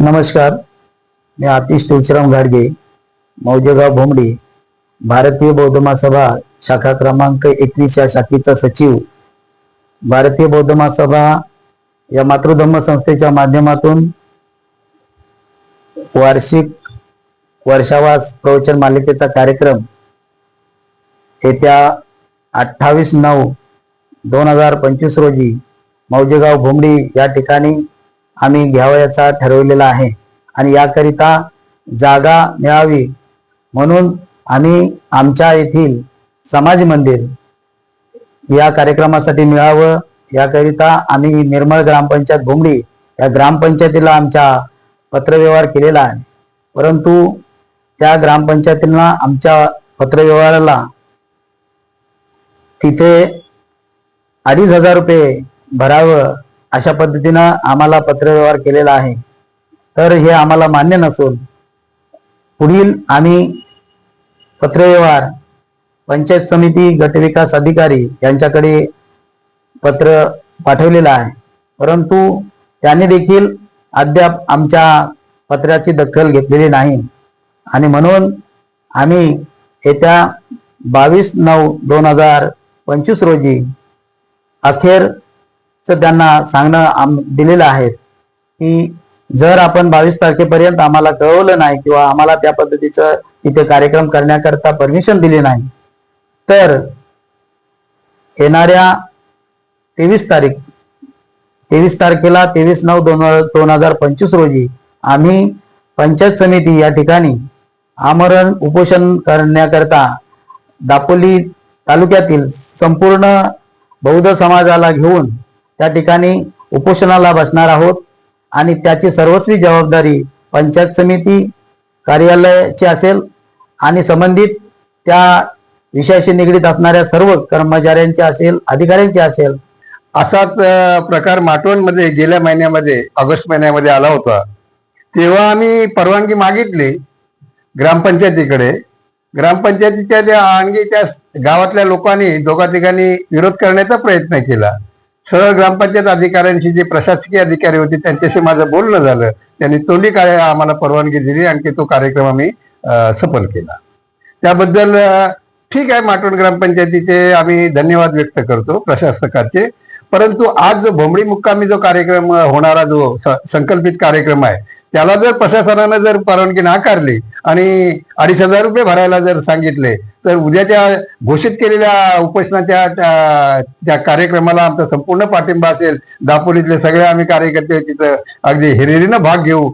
नमस्कार मी आतिश तुळशीराम गाडगे मौजेगाव भोमडी भारतीय बौद्ध महासभा शाखा क्रमांक एकवीस या शाखेचा सचिव. भारतीय बौद्ध महासभा या मातृधम्म संस्थेच्या माध्यमातून वार्षिक वर्षावास प्रवचन मालिकेचा कार्यक्रम येत्या अठ्ठावीस नऊ दोन हजार पंचवीस रोजी मौजेगाव भोमडी या ठिकाणी आम्ही घ्यावयाचा ठरवलेला आहे. आणि याकरिता जागा मिळावी म्हणून आम्ही आमच्या येथील समाज मंदिर या कार्यक्रमासाठी मिळावं. याकरिता आम्ही निर्मळ ग्रामपंचायत भोंगडी या ग्रामपंचायतीला आमच्या पत्रव्यवहार केलेला आहे. परंतु त्या ग्रामपंचायतींना आमच्या पत्रव्यवहाराला तिथे अडीच हजार रुपये भरावं अशा पद्धतीनं आम्हाला पत्रव्यवहार केलेला आहे. तर हे आम्हाला मान्य नसून पुढील आम्ही पत्रव्यवहार पंचायत समिती गटविकास अधिकारी यांच्याकडे पत्र पाठवलेलं आहे. परंतु त्याने देखील अद्याप आमच्या पत्राची दखल घेतलेली नाही. आणि म्हणून आम्ही येत्या बावीस नऊ दोन हजार पंचवीस रोजी अखेर त्यांना सांगणं दिलेलं आहे की जर आपण बावीस तारखेपर्यंत आम्हाला कळवलं नाही किंवा आम्हाला त्या पद्धतीचं इथे कार्यक्रम करण्याकरता परमिशन दिली नाही तर येणाऱ्या तेवीस तारीख तेवीस तारखेला तेवीस नऊ दोन दोन हजार पंचवीस रोजी आम्ही पंचायत समिती या ठिकाणी आमरण उपोषण करण्याकरता दापोली तालुक्यातील संपूर्ण बौद्ध समाजाला घेऊन त्या ठिकाणी उपोषणाला बसणार आहोत आणि त्याची सर्वस्वी जबाबदारी पंचायत समिती कार्यालयाची असेल आणि संबंधित त्या विषयाशी निगडीत असणाऱ्या सर्व कर्मचाऱ्यांची असेल अधिकाऱ्यांची असेल. असाच प्रकार माटवणमध्ये गेल्या महिन्यामध्ये ऑगस्ट महिन्यामध्ये आला होता. तेव्हा आम्ही परवानगी मागितली ग्रामपंचायतीकडे. ग्रामपंचायतीच्या त्या आणखी त्या गावातल्या लोकांनी दोघा तिघांनी विरोध करण्याचा प्रयत्न केला. सरळ ग्रामपंचायत अधिकाऱ्यांशी जे प्रशासकीय अधिकारी होते त्यांच्याशी माझं बोलणं झालं. त्यांनी तोंडी काय आम्हाला परवानगी दिली आणि तो कार्यक्रम आम्ही सफल केला. त्याबद्दल ठीक आहे माटवण ग्रामपंचायतीचे आम्ही धन्यवाद व्यक्त करतो प्रशासकाचे. परंतु आज जो भोमडी मुक्कामी जो कार्यक्रम होणारा जो संकल्पित कार्यक्रम आहे त्याला जर प्रशासनानं जर परवानगी नाकारली आणि अडीच हजार रुपये भरायला जर सांगितले तर उद्याच्या घोषित केलेल्या उपोषणाच्या त्या- कार्यक्रमाला आमचा संपूर्ण पाठिंबा असेल. दापोलीतले सगळे आम्ही कार्यकर्ते तिथं अगदी हिरिरीनं भाग घेऊ.